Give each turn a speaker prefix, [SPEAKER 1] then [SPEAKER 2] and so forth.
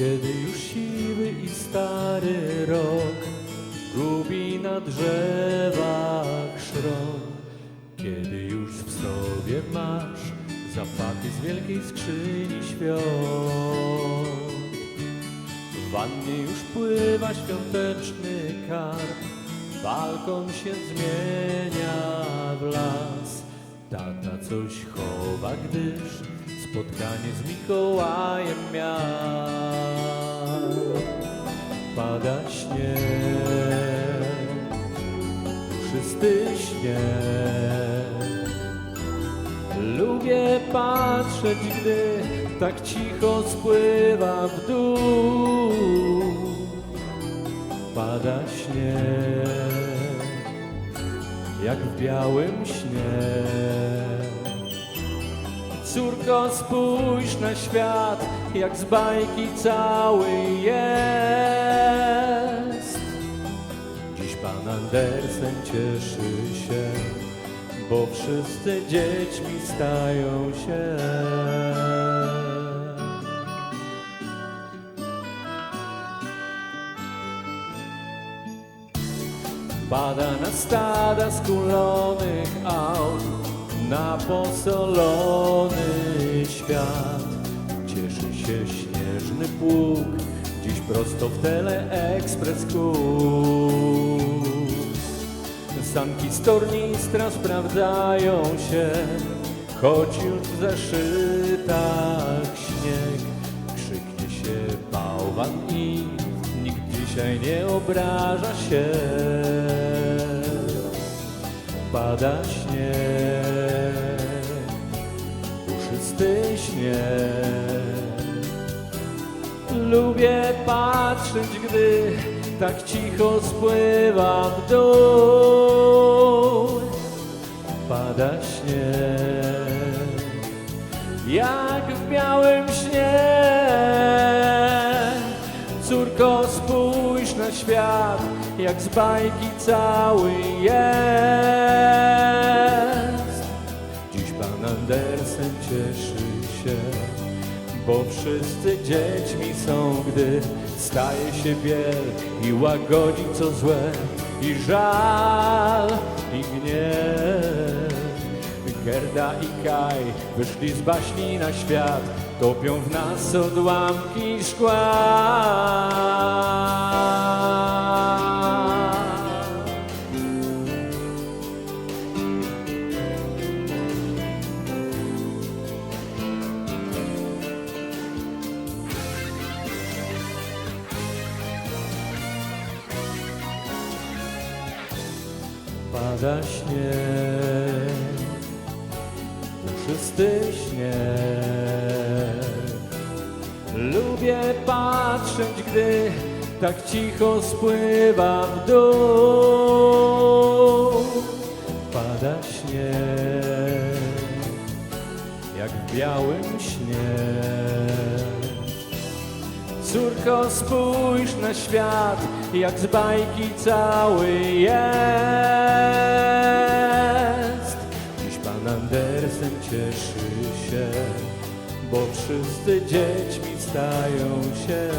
[SPEAKER 1] Kiedy już siwy i stary rok gubi na drzewach szrot, kiedy już w sobie masz zapachy z wielkiej skrzyni świąt. W wannie już pływa świąteczny karp, balkon się zmienia w las. Tata coś chowa, gdyż spotkanie z Mikołajem miał. Pada śnieg, puszysty śnieg. Lubię patrzeć, gdy tak cicho spływa w dół. Pada śnieg, jak w białym śnie. Córko, spójrz na świat, jak z bajki cały jest. Dziś pan Andersen cieszy się, bo wszyscy dziećmi stają się. Pada na stada skulonych aut, na posolony świat. Cieszy się śnieżny pług, dziś prosto w teleekspres kurs. Sanki z tornistra sprawdzają się, choć już w zeszytach śnieg. Krzyknie się bałwan i nikt dzisiaj nie obraża się. Pada śnieg, puszysty śnieg. Lubię patrzeć, gdy tak cicho spływa w dół. Pada śnieg, jak w białym śnie. Córko, na świat, jak z bajki cały jest. Dziś pan Andersen cieszy się, bo wszyscy dziećmi są, gdy staje się biel i łagodzi co złe i żal i gniew. Gerda i Kaj wyszli z baśni na świat, topią w nas odłamki szkła. Pada śnieg, puszysty śnieg. Lubię patrzeć, gdy tak cicho spływa w dół. Pada śnieg, jak w białym śnie. Córko, spójrz na świat, jak z bajki cały jest. Cieszy się, bo wszyscy dziećmi stają się.